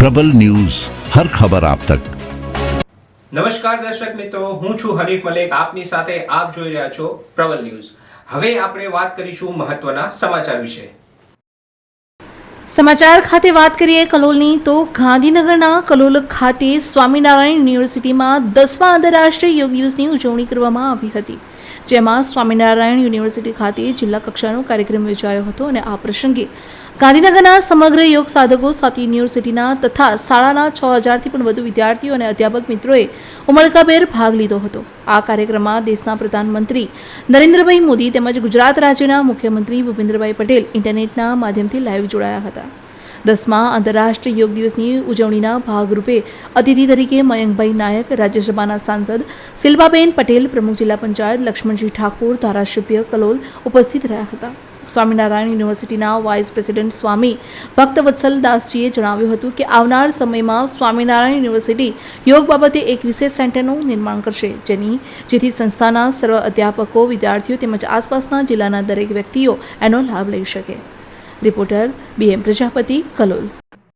પ્રબલ news હર ખબર આપ તક. નમસ્કાર દર્શક મિત્રો હું છું હરીફ મલેક. આપની સાથે આપ જોઈ રહ્યા છો પ્રબલ ન્યૂઝ. હવે આપણે વાત કરીશું મહત્વના સમાચાર વિશે. સમાચાર ખાતે વાત કરીએ કલોલની તો ગાંધીનગરના કલોલ ખાતે સ્વામિનારાયણ યુનિવર્સિટીમાં દસમા આંતરરાષ્ટ્રીય યોગ દિવસની ઉજવણી કરવામાં આવી હતી. જેમાં સ્વામિનારાયણ યુનિવર્સિટી ખાતે જિલ્લા કક્ષાનો કાર્યક્રમ યોજાયો હતો અને આ પ્રસંગે ગાંધીનગરના સમગ્ર યોગ સાધકો સાથે યુનિવર્સિટીના તથા શાળાના છ હજારથી પણ વધુ વિદ્યાર્થીઓ અને અધ્યાપક મિત્રોએ ઉમળકાભેર ભાગ લીધો હતો. આ કાર્યક્રમમાં દેશના પ્રધાનમંત્રી નરેન્દ્રભાઈ મોદી તેમજ ગુજરાત રાજ્યના મુખ્યમંત્રી ભૂપેન્દ્રભાઈ પટેલ ઇન્ટરનેટના માધ્યમથી લાઈવ જોડાયા હતા. દસમા આંતરરાષ્ટ્રીય યોગ દિવસની ઉજવણીના ભાગરૂપે અતિથિ તરીકે મયંકભાઈ નાયક, રાજ્યસભાના સાંસદ શિલ્પાબેન પટેલ, પ્રમુખ જિલ્લા પંચાયત લક્ષ્મણજી ઠાકોર, ધારાસભ્ય કલોલ ઉપસ્થિત રહ્યા હતા. સ્વામિનારાયણ યુનિવર્સિટીના વાઇસ પ્રેસિડેન્ટ સ્વામી ભક્તવત્સલ દાસજીએ જણાવ્યું હતું કે આવનાર સમયમાં સ્વામિનારાયણ યુનિવર્સિટી યોગ બાબતે એક વિશેષ સેન્ટરનું નિર્માણ કરશે, જેની જેથી સંસ્થાના સર્વ અધ્યાપકો, વિદ્યાર્થીઓ તેમજ આસપાસના જિલ્લાના દરેક વ્યક્તિઓ એનો લાભ લઈ શકે. Reporter B M Prajapati, Kalol.